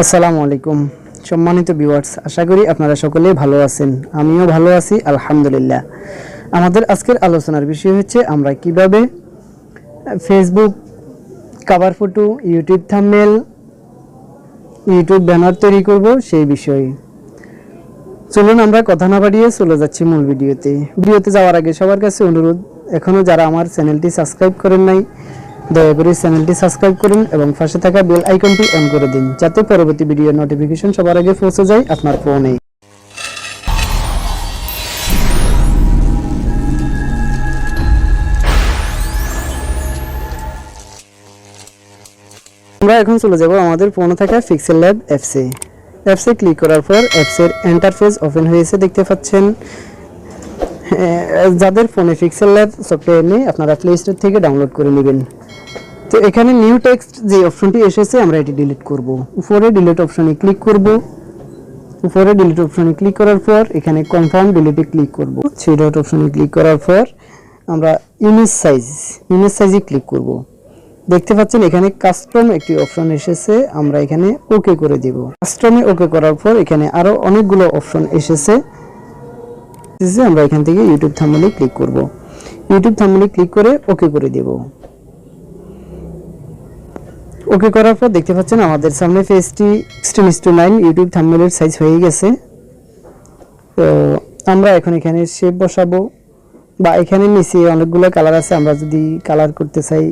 আসসালামু আলাইকুম। সম্মানিত ভিউয়ার্স আশা করি আপনারা সকলে ভালো আছেন। আমিও ভালো আছি, আলহামদুলিল্লাহ। আমাদের আজকের আলোচনার বিষয় হচ্ছে, আমরা কীভাবে Facebook cover photo YouTube thumbnail YouTube banner তৈরি করব সেই বিষয়ে। চলুন আমরা কথা না বাড়িয়ে চলে যাচ্ছি মূল ভিডিওতে। ভিডিওতে যাওয়ার আগে সবার কাছে অনুরোধ এখনও যারা আমার চ্যানেলটি সাবস্ক্রাইব করেন নাই দয়া করে চ্যানেলটি সাবস্ক্রাইব করুন এবং পাশে থাকা বেল আইকনটি অন করে দিন, যাতে পরবর্তী ভিডিও নোটিফিকেশন সবার আগে পৌঁছে যায় আপনার ফোনে আমরা এখন চলে যাব আমাদের ফোনে থাকা পিক্সেল ল্যাব অ্যাপসে অ্যাপসে ক্লিক করার পর অ্যাপসের এন্টারফেস ওপেন হয়েছে, দেখতে পাচ্ছেন। যাদের ফোনে পিক্সেল সফটওয়্যার নেই, আপনারা প্লে স্টোর থেকে ডাউনলোড করে নেবেন। তো এখানে নিউ টেক্সট যে অপশনটি এসেছে, আমরা এটি ডিলিট করব। উপরে ডিলিট অপশনে ক্লিক করব। উপরে ডিলিট অপশনে ক্লিক করার পর, এখানে কনফার্ম ডিলিটে ক্লিক করব। থ্রি ডট অপশনে ক্লিক করার পর, আমরা ইমেজ সাইজ ইমেজ সাইজে ক্লিক করব। দেখতে পাচ্ছেন, এখানে কাস্টম একটি অপশন এসেছে, আমরা এখানে ওকে করে দেব। কাস্টমে ওকে করার পর, এখানে আরও অনেকগুলো অপশন এসেছে। এসেছে, আমরা এখান থেকে ইউটিউব থাম্বনেলে ক্লিক করব। ইউটিউব থাম্বনেলে ক্লিক করে ওকে করে দেব। ওকে করার পর দেখতে পাচ্ছেন আমাদের সামনে পেজটি sixteen is to nine YouTube থাম্বনেলের size হয়ে গেছে। তো আমরা এখন এখানে শেপ বসাবো বা এখানে নিচে অনেকগুলো কালার আছে আমরা যদি কালার করতে চাই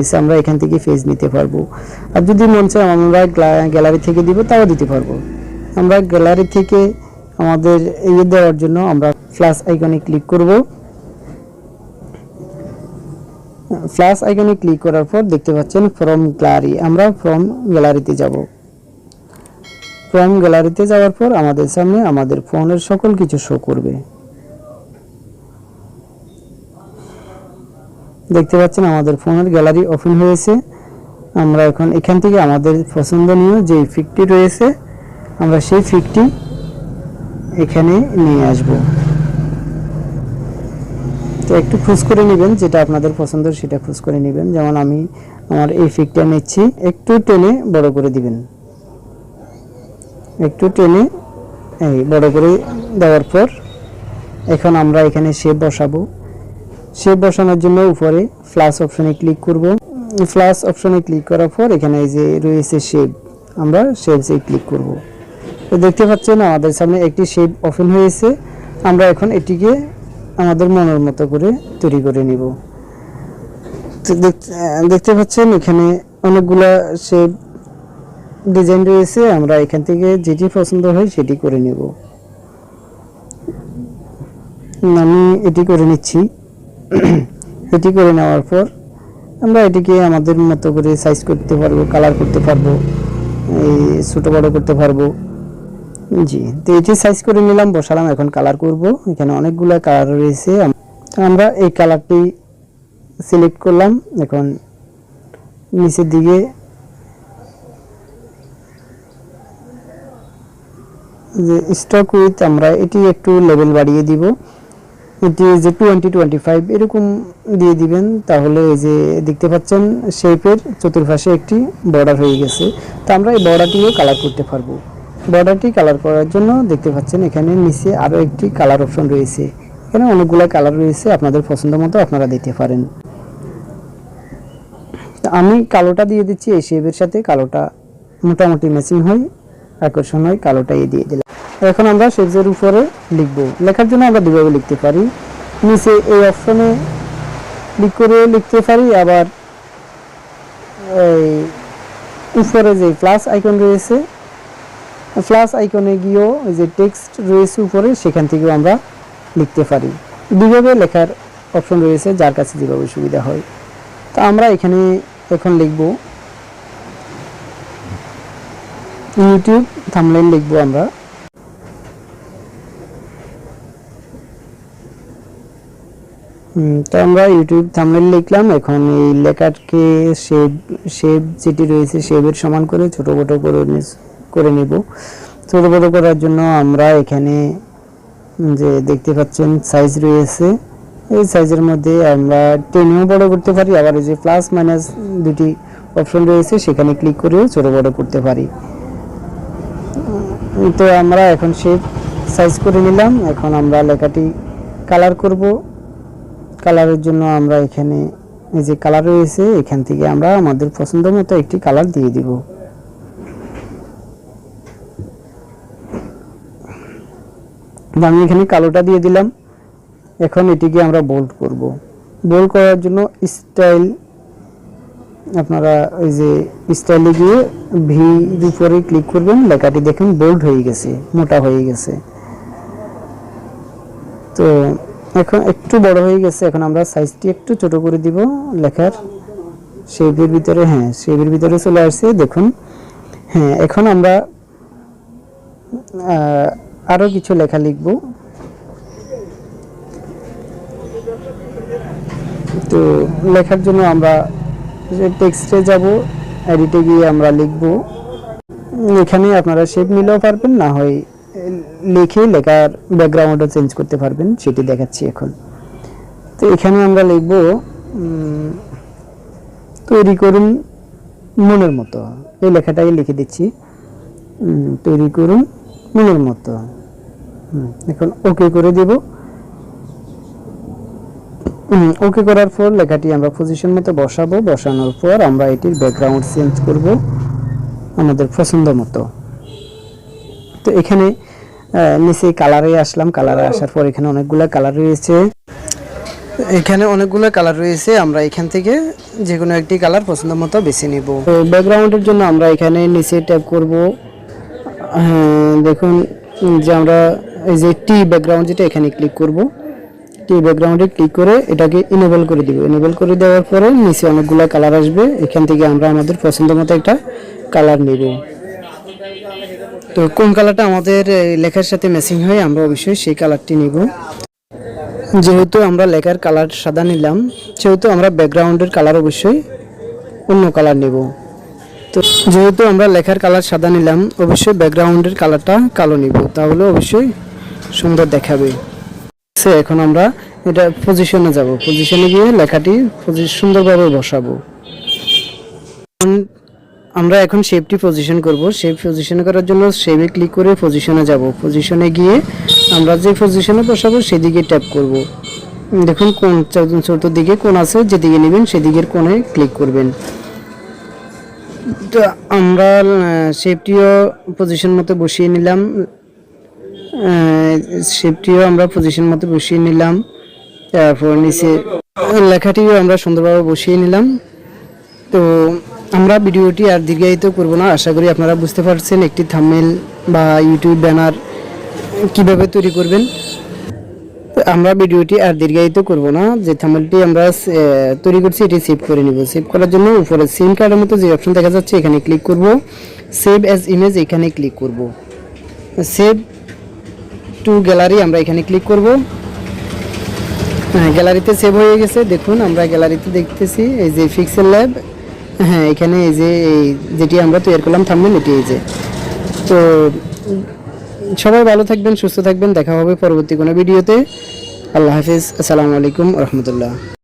এসে আমরা এখান থেকে ফেজ নিতে পারব। আর যদি মন চায় আমরা গ্যালারি থেকে দিব তাও দিতে পারব। আমরা গ্যালারি থেকে আমাদের ইয়ে দেওয়ার জন্য আমরা ফ্ল্যাশ আইকনে ক্লিক করব। ফ্ল্যাশ আইকনে ক্লিক করার পর দেখতে পাচ্ছেন ফ্রম গ্যালারি আমরা ফ্রম গ্যালারিতে যাব। ফ্রম গ্যালারিতে যাওয়ার পর আমাদের সামনে আমাদের ফোনের সকল কিছু শো করবে। দেখতে পাচ্ছেন আমাদের ফোনের গ্যালারি ওপেন হয়েছে। আমরা এখন এখান থেকে আমাদের পছন্দনীয় যে ফিকটি রয়েছে, আমরা সেই ফিকটি এখানে নিয়ে আসব। তো একটু খুঁজ করে নেবেন যেটা আপনাদের পছন্দ সেটা খুঁজ করে নেবেন। যেমন আমি আমার এই ফিকটা নিচ্ছি, একটু টেনে বড় করে দিবেন। একটু টেনে এই বড় করে দেওয়ার পর এখন আমরা এখানে শেপ বসাবো। শেপ বসানোর জন্য উপরে ফ্লাশ অপশনে ক্লিক করব। ফ্লাশ অপশনে ক্লিক করার পর এখানে এই যে রয়েছে শেপ আমরা শেপসে ক্লিক করব। তো দেখতে পাচ্ছেন আমাদের সামনে একটি শেপ ওপেন হয়েছে। আমরা এখন এটিকে আমাদের মনের মতো করে তৈরি করে নিব। দেখতে পাচ্ছেন এখানে অনেকগুলা শেপ ডিজাইন রয়েছে। আমরা এখান থেকে যেটি পছন্দ হয় সেটি করে নেব। আমি এটি করে নিচ্ছি। এটি করে নেওয়ার পর আমরা এটিকে আমাদের মতো করে সাইজ করতে পারব কালার করতে পারব, এই ছোটো বড়ো করতে পারব। জি, তো এটি সাইজ করে নিলাম, বসালাম, এখন কালার করব। এখানে অনেকগুলো কালার রয়েছে। আমরা এই কালারটি সিলেক্ট করলাম। এখন নিচের দিকে যে স্টক উইথ আমরা এটি একটু লেভেল বাড়িয়ে দিব। এটি যে টোয়েন্টি টোয়েন্টি ফাইভ এরকম দিয়ে দিবেন। তাহলে এই যে দেখতে পাচ্ছেন শেপের চতুর্পাশে একটি বর্ডার হয়ে গেছে। তো আমরা এই বর্ডারটিও কালার করতে পারব। বর্ডারটি কালার করার জন্য দেখতে পাচ্ছেন এখানে নিচে আরও একটি কালার অপশন রয়েছে। এখানে অনেকগুলো কালার রয়েছে, আপনাদের পছন্দ মতো আপনারা দিতে পারেন। আমি কালোটা দিয়ে দিচ্ছি, এই শেপের সাথে কালোটা মোটামুটি ম্যাচিং হয়, আকর্ষণ হয়, কালোটাই দিয়ে দিলাম। এখন আমরা শেপসের উপরে লিখব। লেখার জন্য আমরা দুভাবে লিখতে পারি। নিচে এই অপশনে ক্লিক করে লিখতে পারি, আবার এই উপরে যে প্লাস আইকন রয়েছে প্লাস আইকনে গিয়েও যে টেক্সট রয়েছে উপরে, সেখান থেকেও আমরা লিখতে পারি। দুভাবে লেখার অপশন রয়েছে, যার কাছে যেভাবে সুবিধা হয়। তো আমরা এখানে এখন লিখব ইউটিউব থামলাইন লিখব আমরা। তো আমরা ইউটিউব থামনেল লিখলাম, এখন এই লেখাকে শেপ শেপ যেটি রয়েছে শেপের সমান করে ছোট ছোট করে নি- করে নিব। ছোট ছোট করার জন্য আমরা এখানে যে দেখতে পাচ্ছেন সাইজ রয়েছে, এই সাইজের মধ্যে আমরা টেনেও বড় করতে পারি, আবার যে প্লাস মাইনাস দুটি অপশন রয়েছে, সেখানে ক্লিক করেও ছোট বড় করতে পারি। তো আমরা এখন সে সাইজ করে নিলাম, এখন আমরা লেখাটি কালার করব। কালারের জন্য আমরা এখানে এই যে কালার রয়েছে, এখান থেকে আমরা আমাদের পছন্দ মতো একটি কালার দিয়ে দিব। তো আমি এখানে কালোটা দিয়ে দিলাম। এখন এটিকে আমরা বোল্ড করব। বোল্ড করার জন্য স্টাইল আপনারা ওই যে স্টাইলে গিয়ে ভির উপরে ক্লিক করবেন, লেখাটি দেখুন বোল্ড হয়ে গেছে, মোটা হয়ে গেছে। তো এখন একটু বড় হয়ে গেছে, এখন আমরা সাইজটি একটু ছোট করে দিব লেখার। শেপের ভিতরে হ্যাঁ শেপের ভিতরে চলে আসছে, দেখুন। হ্যাঁ এখন আমরা আহ, আরও কিছু লেখা লিখব। তো লেখার জন্য আমরা টেক্সটে যাব এডিটে গিয়ে আমরা লিখব। এখানে আপনারা শেপ নিলেও পারবেন না হয় লিখে লেখার ব্যাকগ্রাউন্ডও চেঞ্জ করতে পারবেন সেটি দেখাচ্ছি এখন। তো এখানে আমরা লিখব তৈরি করুন মনের মতো। এই লেখাটাই লিখে দিচ্ছি। তৈরি করুন। মনের মতো। এখন ওকে করে দেব। ওকে করার পর লেখাটি আমরা পজিশন মতো বসাবো। বসানোর পর আমরা এটির ব্যাকগ্রাউন্ড চেঞ্জ করব আমাদের পছন্দ মতো। তো এখানে নিচে কালারে আসলাম। কালারে আসার পর এখানে অনেকগুলো কালার রয়েছে। এখানে অনেকগুলো কালার রয়েছে। আমরা এখান থেকে যে কোনো একটি কালার পছন্দ মতো বেছে নিব। ব্যাকগ্রাউন্ডের জন্য আমরা এখানে নিচে ট্যাপ করব। দেখুন, যে আমরা এই যে টি ব্যাকগ্রাউন্ড যেটা এখানে ক্লিক করব টি ব্যাকগ্রাউন্ডে ক্লিক করে এটাকে ইনেবল করে দিব। ইনেবল করে দেওয়ার পরে নিচে অনেকগুলো কালার আসবে। এখান থেকে আমরা আমাদের পছন্দ মতো একটা কালার নেব। তো কোন কালারটা আমাদের লেখার সাথে ম্যাচিং হয়, আমরা অবশ্যই সেই কালারটি নিব। যেহেতু আমরা লেখার কালার সাদা নিলাম, সেহেতু আমরা ব্যাকগ্রাউন্ডের কালার অবশ্যই অন্য কালার নেব। তো যেহেতু আমরা লেখার কালার সাদা নিলাম, অবশ্যই ব্যাকগ্রাউন্ডের কালারটা কালো নিব। তাহলে অবশ্যই সুন্দর দেখাবে। সে এখন আমরা এটা পজিশনে যাব। পজিশনে গিয়ে লেখাটি সুন্দরভাবে বসাবো। আমরা এখন শেপটি পজিশন করব। শেপ পজিশন করার জন্য শেপে ক্লিক করে পজিশনে যাব। পজিশনে গিয়ে আমরা যে পজিশনে বসাবো, সেদিকে ট্যাপ করব। দেখুন কোন চতুর্দিকে কোন আছে, যেদিকে নেবেন সেদিকের কোণে ক্লিক করবেন। তো আমরা শেপটিও পজিশন মতো বসিয়ে নিলাম। শেপটিও আমরা পজিশন মতো বসিয়ে নিলাম। তারপর নিচে লেখাটিও আমরা সুন্দরভাবে বসিয়ে নিলাম। তো আমরা ভিডিওটি আর দীর্ঘায়িত করব না। আশা করি আপনারা বুঝতে পারছেন একটি থাম্বনেল বা ইউটিউব ব্যানার কীভাবে তৈরি করবেন। তো আমরা ভিডিওটি আর দীর্ঘায়িত করব না। যে থাম্বনেলটি আমরা তৈরি করছি, এটি সেভ করে নিব। সেভ করার জন্য উপরে সিম কার্ডের মতো যে অপশন দেখা যাচ্ছে, এখানে ক্লিক করব। সেভ অ্যাজ ইমেজ এখানে ক্লিক করব। সেভ টু গ্যালারি আমরা এখানে ক্লিক করব। হ্যাঁ গ্যালারিতে সেভ হয়ে গেছে। দেখুন, আমরা গ্যালারিতে দেখতেছি, এই যে ফিক্সেল ল্যাব হ্যাঁ এখানে এই যে যেটি আমরা তৈরি করলাম থামবেন এটি এই যে। তো সবাই ভালো থাকবেন, সুস্থ থাকবেন। দেখা হবে পরবর্তী কোনো ভিডিওতে। আল্লাহ হাফিজ। আসসালামু আলাইকুম রহমতুল্লাহ।